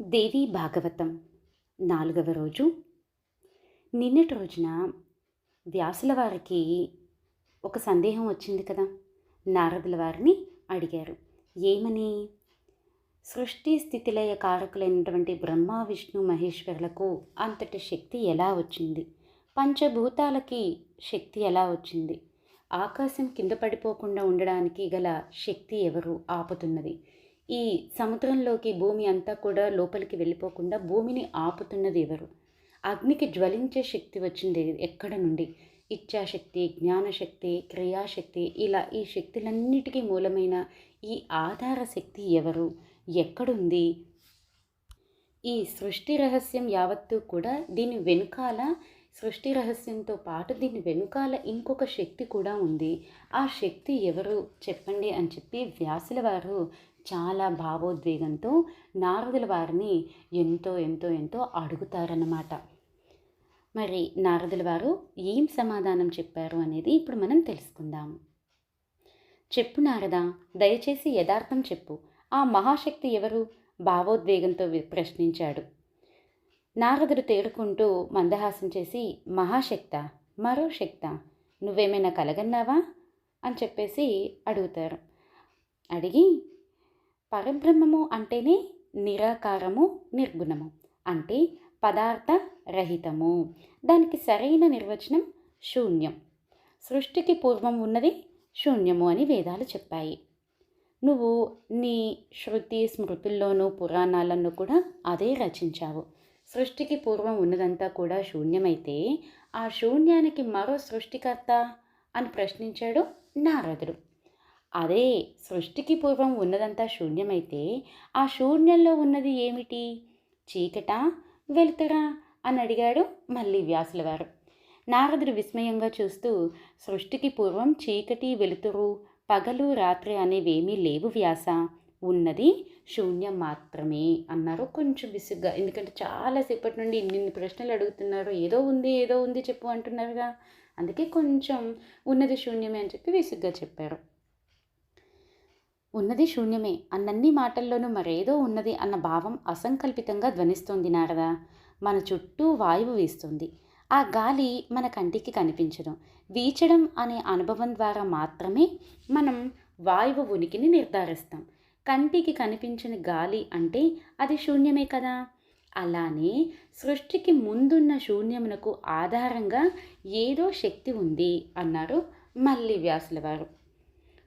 దేవి భాగవతం నాలుగవ రోజు. నిన్నటి రోజున వ్యాసుల వారికి ఒక సందేహం వచ్చింది కదా. నారదుల వారిని అడిగారు. ఏమని? సృష్టి స్థితిలయ కారకులైనటువంటి బ్రహ్మ విష్ణు మహేశ్వరులకు అంతటి శక్తి ఎలా వచ్చింది? పంచభూతాలకి శక్తి ఎలా వచ్చింది? ఆకాశం కింద పడిపోకుండా ఉండడానికి గల శక్తి ఎవరు? ఆపుతున్నది. ఈ సముద్రంలోకి భూమి అంతా కూడా లోపలికి వెళ్ళిపోకుండా భూమిని ఆపుతున్నది ఎవరు? అగ్నికి జ్వలించే శక్తి వచ్చింది ఎక్కడ నుండి? ఇచ్ఛాశక్తి జ్ఞానశక్తి క్రియాశక్తి ఇలా ఈ శక్తులన్నిటికీ మూలమైన ఈ ఆధార శక్తి ఎవరు? ఎక్కడుంది? ఈ సృష్టి రహస్యం యావత్తు కూడా దీని వెనుకాల సృష్టి రహస్యంతో పాటు దీని వెనుకాల ఇంకొక శక్తి కూడా ఉంది. ఆ శక్తి ఎవరు? చెప్పండి అని చెప్పి వ్యాసుల వారు చాలా భావోద్వేగంతో నారదుల వారిని ఎంతో ఎంతో ఎంతో అడుగుతారన్నమాట. మరి నారదుల వారు ఏం సమాధానం చెప్పారు అనేది ఇప్పుడు మనం తెలుసుకుందాం. చెప్పు నారద దయచేసి యథార్థం చెప్పు. ఆ మహాశక్తి ఎవరు? భావోద్వేగంతో ప్రశ్నించాడు. నారదుడు తేరుకుంటూ మందహాసం చేసి మహాశక్త మరో శక్త నువ్వేమైనా కలగన్నావా? అని చెప్పేసి అడుగుతారు. అడిగి పరబ్రహ్మము అంటేనే నిరాకారము నిర్గుణము. అంటే పదార్థ రహితము దానికి సరైన నిర్వచనం శూన్యం. సృష్టికి పూర్వం ఉన్నది శూన్యము అని వేదాలు చెప్పాయి. నువ్వు నీ శృతి స్మృతుల్లోనూ పురాణాలను కూడా అదే రచించావు. సృష్టికి పూర్వం ఉన్నదంతా కూడా శూన్యమైతే ఆ శూన్యానికి మరో సృష్టికర్త అని ప్రశ్నించాడు నారదుడు. అదే సృష్టికి పూర్వం ఉన్నదంతా శూన్యమైతే ఆ శూన్యంలో ఉన్నది ఏమిటి? చీకట? వెలుతురా? అని అడిగాడు మళ్ళీ వ్యాసుల వారు నారదుడు విస్మయంగా చూస్తూ సృష్టికి పూర్వం చీకటి వెలుతురు పగలు రాత్రి అనేవేమీ లేవు వ్యాస. ఉన్నది శూన్యం మాత్రమే అన్నారు కొంచెం విసుగ్గా. ఎందుకంటే చాలాసేపటి నుండి ఇన్ని ప్రశ్నలు అడుగుతున్నారు. ఏదో ఉంది ఏదో ఉంది చెప్పు అంటున్నారుగా. అందుకే కొంచెం ఉన్నది శూన్యమే అని చెప్పి విసుగ్గా చెప్పారు. ఉన్నది శూన్యమే అన్నన్ని మాటల్లోనూ మరేదో ఉన్నది అన్న భావం అసంకల్పితంగా ధ్వనిస్తుంది నారద. మన చుట్టూ వాయువు వీస్తుంది. ఆ గాలి మన కంటికి కనిపించదు. వీచడం అనే అనుభవం ద్వారా మాత్రమే మనం వాయువు ఉనికిని నిర్ధారిస్తాం. కంటికి కనిపించిన గాలి అంటే అది శూన్యమే కదా? అలానే సృష్టికి ముందున్న శూన్యమునకు ఆధారంగా ఏదో శక్తి ఉంది అన్నారు మళ్ళీ వ్యాసుల వారు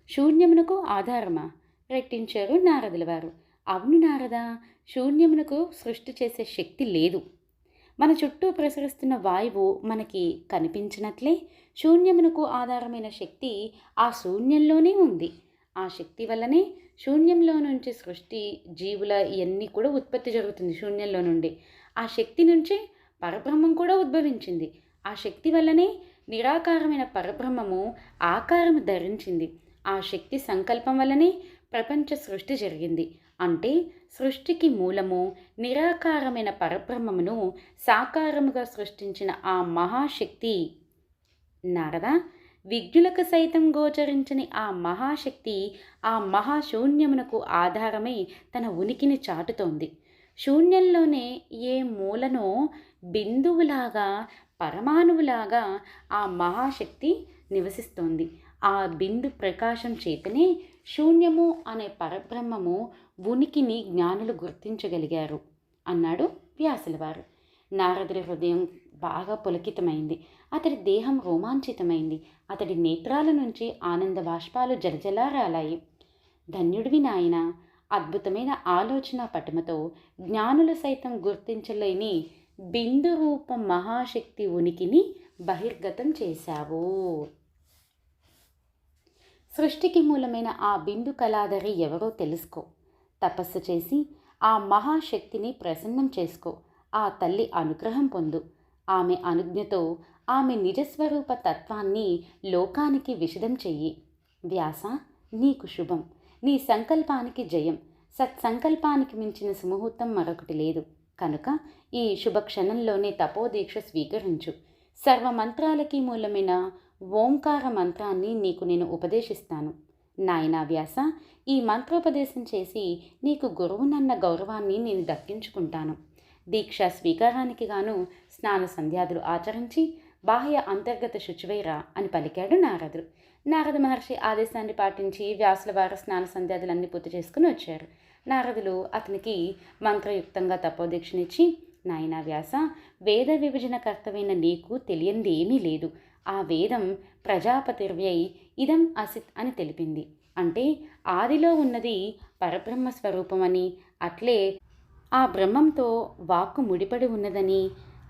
శూన్యమునకు ఆధారమా? రెట్టించారు నారదుల వారు. అవును నారద శూన్యమునకు సృష్టి చేసే శక్తి లేదు. మన చుట్టూ ప్రసరిస్తున్న వాయువు మనకి కనిపించినట్లే శూన్యమునకు ఆధారమైన శక్తి ఆ శూన్యంలోనే ఉంది. ఆ శక్తి వల్లనే శూన్యంలో నుంచి సృష్టి జీవుల ఇవన్నీ కూడా ఉత్పత్తి జరుగుతుంది శూన్యంలో నుండి. ఆ శక్తి నుంచే పరబ్రహ్మం కూడా ఉద్భవించింది. ఆ శక్తి వల్లనే నిరాకారమైన పరబ్రహ్మము ఆకారము ధరించింది. ఆ శక్తి సంకల్పం వల్లనే ప్రపంచ సృష్టి జరిగింది. అంటే సృష్టికి మూలము నిరాకారమైన పరబ్రహ్మమును సాకారముగా సృష్టించిన ఆ మహాశక్తి. నారద విజ్ఞులకు సైతం గోచరించని ఆ మహాశక్తి ఆ మహాశూన్యమునకు ఆధారమై తన ఉనికిని చాటుతోంది. శూన్యంలోనే ఏ మూలనో బిందువులాగా పరమాణువులాగా ఆ మహాశక్తి నివసిస్తోంది. ఆ బిందు ప్రకాశం చేతనే శూన్యము అనే పరబ్రహ్మము ఉనికిని జ్ఞానులు గుర్తించగలిగారు అన్నాడు వ్యాసులవారు. నారదుడి హృదయం బాగా పులకితమైంది. అతడి దేహం రోమాంచితమైంది. అతడి నేత్రాల నుంచి ఆనంద బాష్పాలు జలజలారాలాయి. ధన్యుడివి నాయన! అద్భుతమైన ఆలోచన పటిమతో జ్ఞానులు సైతం గుర్తించలేని బిందు రూప మహాశక్తి ఉనికిని బహిర్గతం చేశావు. సృష్టికి మూలమైన ఆ బిందు కళాధరి ఎవరో తెలుసుకో. తపస్సు చేసి ఆ మహాశక్తిని ప్రసన్నం చేసుకో. ఆ తల్లి అనుగ్రహం పొందు. ఆమె అనుజ్ఞతో ఆమె నిజస్వరూప తత్వాన్ని లోకానికి విషదం చెయ్యి. వ్యాస నీకు శుభం. నీ సంకల్పానికి జయం. సత్సంకల్పానికి మించిన సుముహూర్తం మరొకటి లేదు. కనుక ఈ శుభక్షణంలోనే తపోదీక్ష స్వీకరించు. సర్వ మంత్రాలకి మూలమైన ఓంకార మంత్రాన్ని నీకు నేను ఉపదేశిస్తాను. నాయనా వ్యాస ఈ మంత్రోపదేశం చేసి నీకు గురువునన్న గౌరవాన్ని నేను దక్కించుకుంటాను. దీక్ష స్వీకారానికి గాను స్నాన సంధ్యాదులు ఆచరించి బాహ్య అంతర్గత శుచివైరా అని పలికాడు నారదుడు. నారద మహర్షి ఆదేశాన్ని పాటించి వ్యాసుల వారు స్నాన సంధ్యాదులన్నీ పూర్తి చేసుకుని వచ్చారు. నారదులు అతనికి మంత్రయుక్తంగా తపోదీక్షనిచ్చి నాయనా వ్యాస వేద విభజన కర్తవైన నీకు తెలియంది ఏమీ లేదు. ఆ వేదం ప్రజాపతిర్వ్యై ఇదం అసిత్ అని తెలిపింది. అంటే ఆదిలో ఉన్నది పరబ్రహ్మ స్వరూపమని అట్లే ఆ బ్రహ్మంతో వాక్కు ముడిపడి ఉన్నదని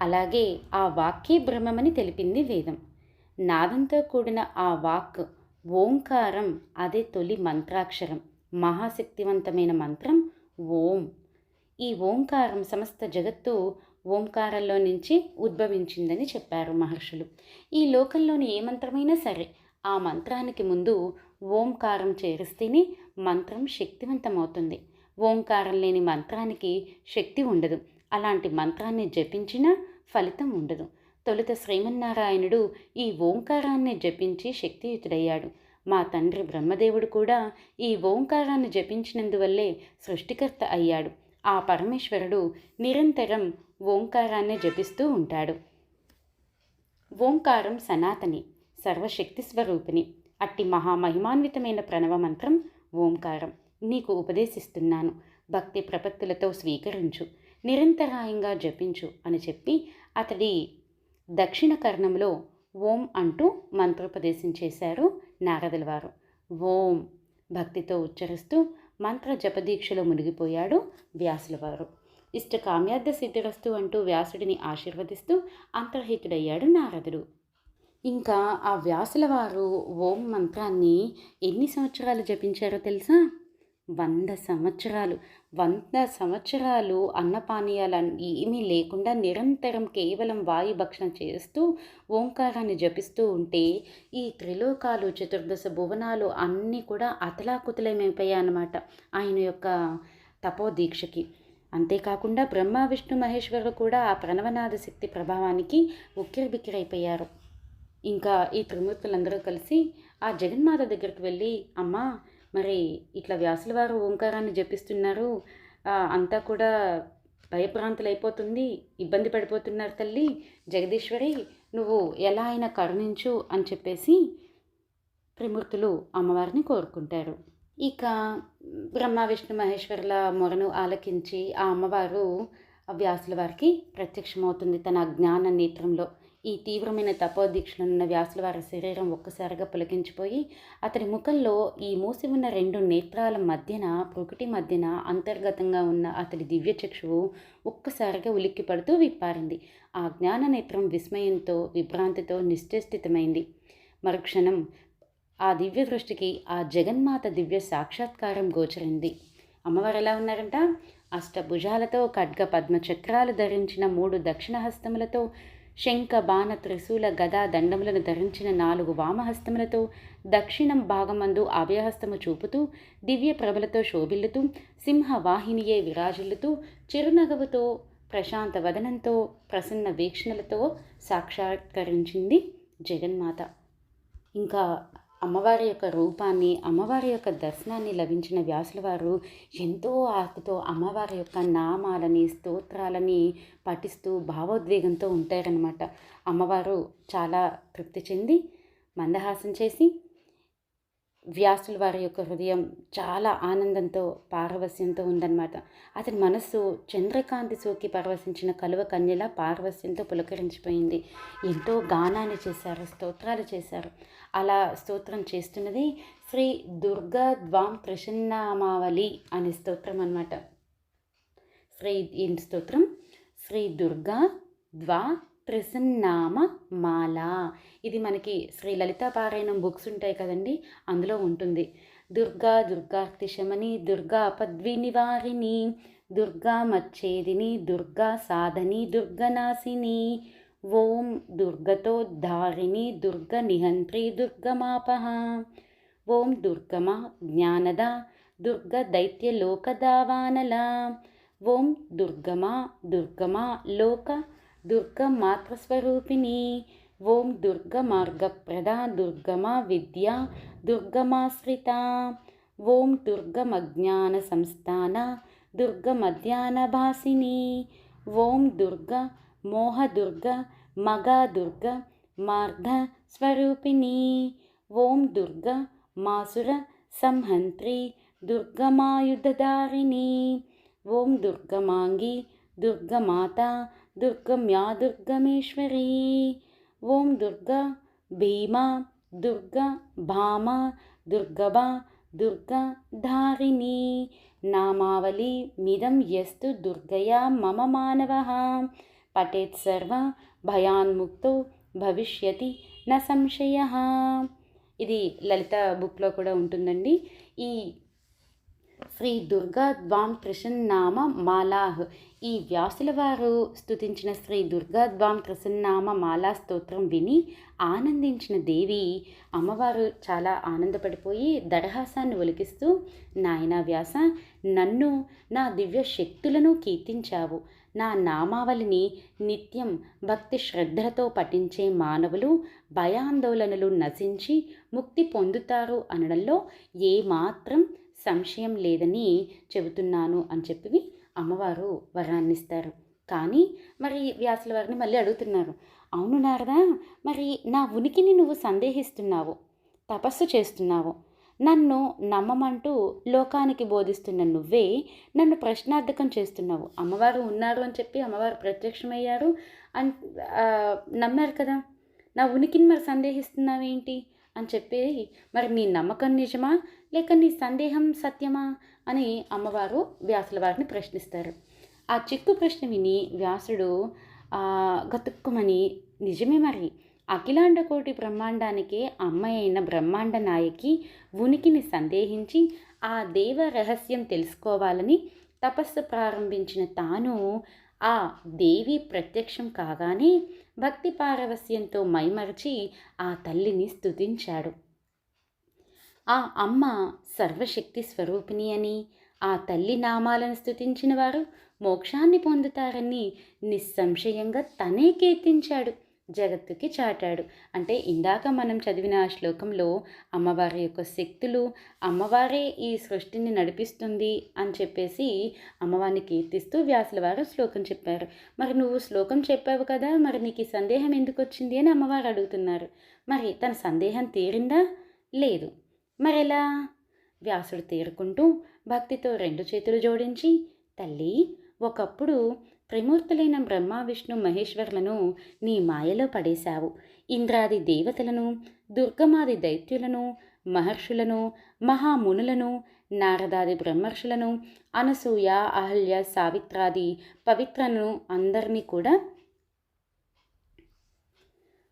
అలాగే ఆ వాక్యే బ్రహ్మమని తెలిపింది వేదం. నాదంతో కూడిన ఆ వాక్ ఓంకారం అదే తొలి మంత్రాక్షరం మహాశక్తివంతమైన మంత్రం ఓం. ఈ ఓంకారం సమస్త జగత్తు ఓంకారంలో నుంచి ఉద్భవించిందని చెప్పారు మహర్షులు. ఈ లోకంలోని ఏ మంత్రమైనా సరే ఆ మంత్రానికి ముందు ఓంకారం చేరిస్తేనే మంత్రం శక్తివంతమవుతుంది. ఓంకారం లేని మంత్రానికి శక్తి ఉండదు. అలాంటి మంత్రాన్ని జపించినా ఫలితం ఉండదు. తొలుత శ్రీమన్నారాయణుడు ఈ ఓంకారాన్ని జపించి శక్తియుతుడయ్యాడు. మా తండ్రి బ్రహ్మదేవుడు కూడా ఈ ఓంకారాన్ని జపించినందువల్లే సృష్టికర్త అయ్యాడు. ఆ పరమేశ్వరుడు నిరంతరం ఓంకారాన్ని జపిస్తూ ఉంటాడు. ఓంకారం సనాతని సర్వశక్తి స్వరూపిణి. అట్టి మహామహిమాన్వితమైన ప్రణవ మంత్రం ఓంకారం. నీకు ఉపదేశిస్తున్నాను. భక్తి ప్రపత్తులతో స్వీకరించు. నిరంతరాయంగా జపించు అని చెప్పి అతడి దక్షిణ కర్ణంలో ఓం అంటూ మంత్రోపదేశం చేశారు నారదుల వారు. ఓం భక్తితో ఉచ్చరిస్తూ మంత్ర జపదీక్షలో మునిగిపోయాడు వ్యాసుల వారు. ఇష్టకామ్యార్థ సిద్ధిరస్తు అంటూ వ్యాసుడిని ఆశీర్వదిస్తూ అంతర్హితుడయ్యాడు నారదుడు. ఇంకా ఆ వ్యాసుల వారు ఓం మంత్రాన్ని ఎన్ని సంవత్సరాలు జపించారో తెలుసా? వంద సంవత్సరాలు. వంద సంవత్సరాలు అన్నపానీయాలు ఏమీ లేకుండా నిరంతరం కేవలం వాయు భక్షణ చేస్తూ ఓంకారాన్ని జపిస్తూ ఉంటే ఈ త్రిలోకాలు చతుర్దశ భువనాలు అన్నీ కూడా అతలాకుతలమైపోయాయన్నమాట ఆయన యొక్క తపోదీక్షకి. అంతేకాకుండా బ్రహ్మ విష్ణు మహేశ్వరులు కూడా ఆ ప్రణవనాథ శక్తి ప్రభావానికి ఉక్కిరిబిక్కిరైపోయారు. ఇంకా ఈ త్రిమూర్తులందరూ కలిసి ఆ జగన్మాత దగ్గరికి వెళ్ళి అమ్మా మరి ఇట్లా వ్యాసుల వారు ఓంకారాన్ని జపిస్తున్నారు. అంతా కూడా భయభ్రాంతులైపోతుంది ఇబ్బంది పడిపోతున్నారు తల్లి. జగదీశ్వరి నువ్వు ఎలా అయినా కరుణించు అని చెప్పేసి త్రిమూర్తులు అమ్మవారిని కోరుకుంటారు. ఇక బ్రహ్మ విష్ణు మహేశ్వరుల మొరను ఆలకించి ఆ అమ్మవారు వ్యాసుల వారికి ప్రత్యక్షమవుతుంది తన జ్ఞాన నేత్రంలో. ఈ తీవ్రమైన తపోదీక్షలున్న వ్యాసుల వారి శరీరం ఒక్కసారిగా పులకించిపోయి అతని ముఖంలో ఈ మూసి ఉన్న రెండు నేత్రాల మధ్యన ప్రకృతి మధ్యన అంతర్గతంగా ఉన్న అతడి దివ్య చక్షువు ఒక్కసారిగా ఉలిక్కి పడుతూ విప్పారింది. ఆ జ్ఞాన నేత్రం విస్మయంతో విభ్రాంతితో నిశ్చేష్టితమైంది మరుక్షణం ఆ దివ్య దృష్టికి ఆ జగన్మాత దివ్య సాక్షాత్కారం గోచరింది. అమ్మవారు ఎలా ఉన్నారంట? అష్టభుజాలతో ఖడ్గ పద్మ చక్రాలు ధరించిన మూడు దక్షిణ హస్తములతో శంఖ బాణ త్రిశూల గదా దండములను ధరించిన నాలుగు వామహస్తములతో దక్షిణం భాగమందు అభయహస్తము చూపుతూ దివ్య ప్రభలతో శోభిల్లుతూ సింహవాహినియే విరాజిల్లుతూ చిరునగవుతో ప్రశాంత వదనంతో ప్రసన్న వీక్షణలతో సాక్షాత్కరించింది జగన్మాత. ఇంకా అమ్మవారి యొక్క రూపాన్ని అమ్మవారి యొక్క దర్శనాన్ని లభించిన వ్యాసుల వారు ఎంతో ఆర్తితో అమ్మవారి యొక్క నామాలని స్తోత్రాలని పఠిస్తూ భావోద్వేగంతో ఉంటారనమాట అమ్మవారు చాలా తృప్తి చెంది మందహాసం చేసి వ్యాసుల వారి యొక్క హృదయం చాలా ఆనందంతో పారవస్యంతో ఉందన్నమాట. అతని మనస్సు చంద్రకాంతి సోకి పరవశించిన కలువ కన్యల పారవస్యంతో పులకరించిపోయింది. ఎంతో గానాన్ని చేశారు స్తోత్రాలు చేశారు. అలా స్తోత్రం చేస్తున్నది శ్రీ దుర్గా ద్వాం ప్రసన్నామావళి అనే స్తోత్రం అనమాట శ్రీ ఈ స్తోత్రం? శ్రీ దుర్గా ద్వా ప్రసన్నామ మాల. ఇది మనకి శ్రీ లలితా పారాయణం బుక్స్ ఉంటాయి కదండి అందులో ఉంటుంది. దుర్గా దుర్గార్తిశమని దుర్గా పద్వి నివారిణి దుర్గా మచ్చేదిని దుర్గా సాధని దుర్గనాశిని ఓం దుర్గతోద్ధారిణి దుర్గ నిహంత్రి దుర్గమాపహ ఓం దుర్గమ జ్ఞానద దుర్గ దైత్యలోకదావానల ఓం దుర్గమా దుర్గమా లోక దుర్గ మాతృస్వరూపిణి ఓం దుర్గమార్గప్రద దుర్గమా విద్యా దుర్గమాశ్రిత ఓం దుర్గమజ్ఞాన సంస్థాన దుర్గమధ్యాన భాసిని ఓం దుర్గ మోహదుర్గ మగాదుర్గ మార్ధ స్వరూపిణి ఓం దుర్గ మాసుర సంహంత్రి దుర్గమాయుధదారిణి ఓం దుర్గమాంగి దుర్గమాత దుర్గమ్యా దుర్గమేశ్వరీ ఓం దుర్గా భీమా దుర్గ భామ దుర్గభా దుర్గధారిణి నామావళి మిదం యస్తు దుర్గయా మమ మానవ పఠేత్ సర్వ భయాన్ముక్తో భవిష్యతి న సంశయ ఇది లలిత బుక్లో కూడా ఉంటుందండి. ఈ శ్రీ దుర్గా ద్వాం నామ మాలాహ్ ఈ వ్యాసుల వారు స్థుతించిన శ్రీ దుర్గాద్వాం ప్రసన్నామ మాలా స్తోత్రం విని ఆనందించిన దేవి అమ్మవారు చాలా ఆనందపడిపోయి దరహాసాన్ని ఒలికిస్తూ నాయనా వ్యాస నన్ను నా దివ్య శక్తులను కీర్తించావు. నా నామావళిని నిత్యం భక్తి శ్రద్ధలతో పఠించే మానవులు భయాందోళనలు నశించి ముక్తి పొందుతారు అనడంలో ఏమాత్రం సంశయం లేదని చెబుతున్నాను అని చెప్పి అమ్మవారు వరాన్నిస్తారు కానీ మరి వ్యాసుల వారిని మళ్ళీ అడుగుతున్నారు. అవును నారదా మరి నా ఉనికిని నువ్వు సందేహిస్తున్నావు తపస్సు చేస్తున్నావు. నన్ను నమ్మమంటూ లోకానికి బోధిస్తున్న నువ్వే నన్ను ప్రశ్నార్థకం చేస్తున్నావు. అమ్మవారు ఉన్నారు అని చెప్పి అమ్మవారు ప్రత్యక్షమయ్యారు అన్ నమ్మారు కదా. నా ఉనికిని మరి సందేహిస్తున్నావేంటి? అని చెప్పి మరి నీ నమ్మకం నిజమా? లేక నీ సందేహం సత్యమా? అని అమ్మవారు వ్యాసుల వారిని ప్రశ్నిస్తారు. ఆ చిక్కు ప్రశ్న విని వ్యాసుడు గతుక్కుమని నిజమే మరి. అఖిలాండ కోటి బ్రహ్మాండానికి అమ్మ అయిన బ్రహ్మాండ నాయకి ఉనికిని సందేహించి ఆ దేవ రహస్యం తెలుసుకోవాలని తపస్సు ప్రారంభించిన తాను ఆ దేవి ప్రత్యక్షం కాగానే భక్తి పారవస్యంతో మైమరచి ఆ తల్లిని స్థుతించాడు ఆ అమ్మ సర్వశక్తి స్వరూపిణి అని ఆ తల్లి నామాలను స్థుతించిన వారు మోక్షాన్ని పొందుతారని నిస్సంశయంగా తనే కీర్తించాడు. జగత్తుకి చాటాడు. అంటే ఇందాక మనం చదివిన ఆ శ్లోకంలో అమ్మవారి యొక్క శక్తులు అమ్మవారే ఈ సృష్టిని నడిపిస్తుంది అని చెప్పేసి అమ్మవారిని కీర్తిస్తూ వ్యాసుల వారు శ్లోకం చెప్పారు. మరి నువ్వు శ్లోకం చెప్పావు కదా మరి నీకు ఈ సందేహం ఎందుకు వచ్చింది అని అమ్మవారు అడుగుతున్నారు. మరి తన సందేహం తీరిందా? లేదు. మరెలా? వ్యాసుడు తీరుకుంటూ భక్తితో రెండు చేతులు జోడించి తల్లి ఒకప్పుడు త్రిమూర్తులైన బ్రహ్మ విష్ణు మహేశ్వరులను నీ మాయలో పడేశావు. ఇంద్రాది దేవతలను దుర్గమాది దైత్యులను మహర్షులను మహామునులను నారదాది బ్రహ్మర్షులను అనసూయ అహల్య సావిత్రాది పవిత్రను అందరినీ కూడా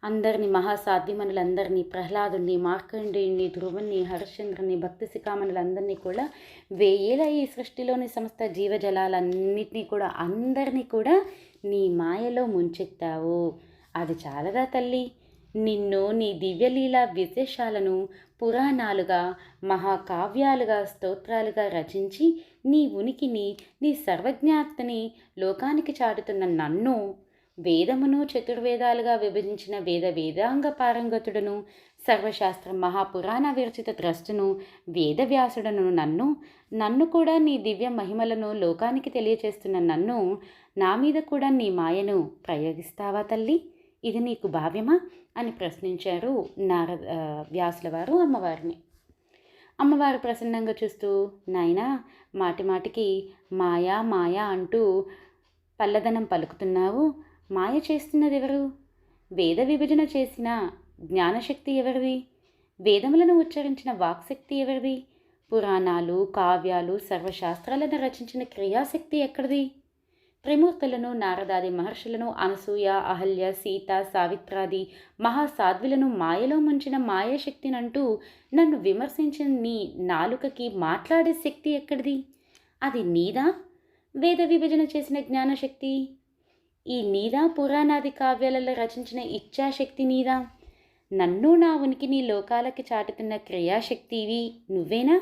అందరినీ మహాసాధ్యమనులందరినీ ప్రహ్లాదుని మార్కండేయుని ధ్రువుని హరిశ్చంద్రుని భక్తి శిఖామణులందరినీ కూడా వేయేల ఈ సృష్టిలోని సమస్త జీవజలాలన్నిటినీ కూడా అందరినీ కూడా నీ మాయలో ముంచెత్తావు. అది చాలదా తల్లి? నిన్ను నీ దివ్యలీల విశేషాలను పురాణాలుగా మహాకావ్యాలుగా స్తోత్రాలుగా రచించి నీ ఉనికిని నీ సర్వజ్ఞాతని లోకానికి చాటుతున్న నన్ను వేదమును చతుర్వేదాలుగా విభజించిన వేద వేదాంగ పారంగతుడను సర్వశాస్త్ర మహాపురాణ విరచిత ద్రష్టును వేదవ్యాసుడను నన్ను నన్ను కూడా నీ దివ్య మహిమలను లోకానికి తెలియచేస్తున్న నన్ను నా మీద కూడా నీ మాయను ప్రయోగిస్తావా తల్లి? ఇది నీకు భావ్యమా? అని ప్రశ్నించారు నార వ్యాసుల వారు అమ్మవారిని. అమ్మవారు ప్రసన్నంగా చూస్తూ నాయనా మాటి మాటికి మాయా మాయా అంటూ పల్లదనం పలుకుతున్నావు. మాయ చేస్తున్నది ఎవరు వేద విభజన చేసిన జ్ఞానశక్తి ఎవరిది వేదములను ఉచ్చరించిన వాక్శక్తి ఎవరిది పురాణాలు కావ్యాలు సర్వశాస్త్రాలను రచించిన క్రియాశక్తి ఎక్కడిది? త్రిమూర్తులను నారదాది మహర్షులను అనసూయ అహల్య సీత సావిత్రాది మహాసాధ్వులను మాయలో ముంచిన మాయాశక్తినంటూ నన్ను విమర్శించిన నీ నాలుకకి మాట్లాడే శక్తి ఎక్కడిది? అది నీదా? వేద విభజన చేసిన జ్ఞానశక్తి? ఈ నీదా పురాణాది కావ్యాలలో రచించిన ఇచ్ఛాశక్తి నీదా? నన్ను నా ఉనికిని లోకాలకి చాటుతున్న క్రియాశక్తివి నువ్వేనా?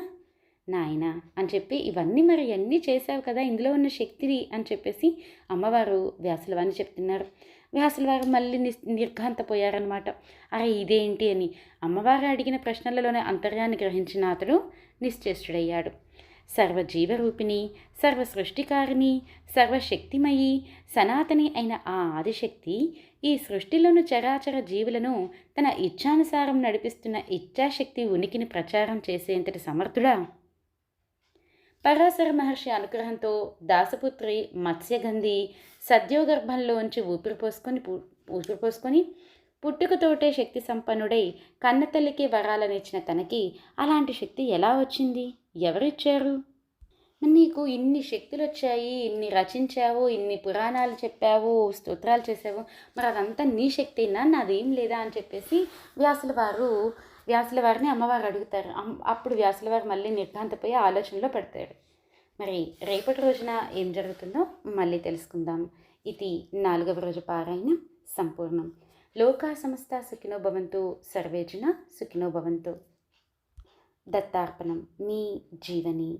నాయనా అని చెప్పి ఇవన్నీ మరి అన్నీ చేసావు కదా ఇందులో ఉన్న శక్తిది అని చెప్పేసి అమ్మవారు వ్యాసుల వారిని చెప్తున్నారు. వ్యాసుల వారు మళ్ళీ నిస్ నిర్ఘాంతపోయారనమాట అరే ఇదేంటి అని అమ్మవారు అడిగిన ప్రశ్నలలోనే అంతర్యాన్ని గ్రహించిన అతడు నిశ్చేష్టుడయ్యాడు. సర్వజీవరూపిణి సర్వ సృష్టికారిణి సర్వశక్తిమయి సనాతని అయిన ఆ ఆదిశక్తి ఈ సృష్టిలోని చరాచర జీవులను తన ఇచ్ఛానుసారం నడిపిస్తున్న ఇచ్ఛాశక్తి ఉనికిని ప్రచారం చేసేంతటి సమర్థుడా? పరాశర మహర్షి అనుగ్రహంతో దాసపుత్రి మత్స్యగంధి సద్యోగర్భంలోంచి ఊపిరి పోసుకొని ఊపిరి పోసుకొని పుట్టుకతోటే శక్తి సంపన్నుడై కన్నతల్లికి వరాలనిచ్చిన తనకి అలాంటి శక్తి ఎలా వచ్చింది? ఎవరిచ్చారు? నీకు ఇన్ని శక్తులు వచ్చాయి ఇన్ని రచించావు ఇన్ని పురాణాలు చెప్పావు స్తోత్రాలు చేసావు మరి అదంతా నీ శక్తినా? నాదేం లేదా అని చెప్పేసి వ్యాసుల వారు వ్యాసుల వారిని అమ్మవారు అడుగుతారు. అప్పుడు వ్యాసుల వారు మళ్ళీ నిర్ఘాంతపోయి ఆలోచనలో పెడతాడు మరి రేపటి రోజున ఏం జరుగుతుందో మళ్ళీ తెలుసుకుందాం. ఇది నాలుగవ రోజు పారాయణం సంపూర్ణం. లోకా సమస్త సుఖినో భవంతు సర్వేజన సుఖినో భవంతు. దత్తార్పణం మీ జీవని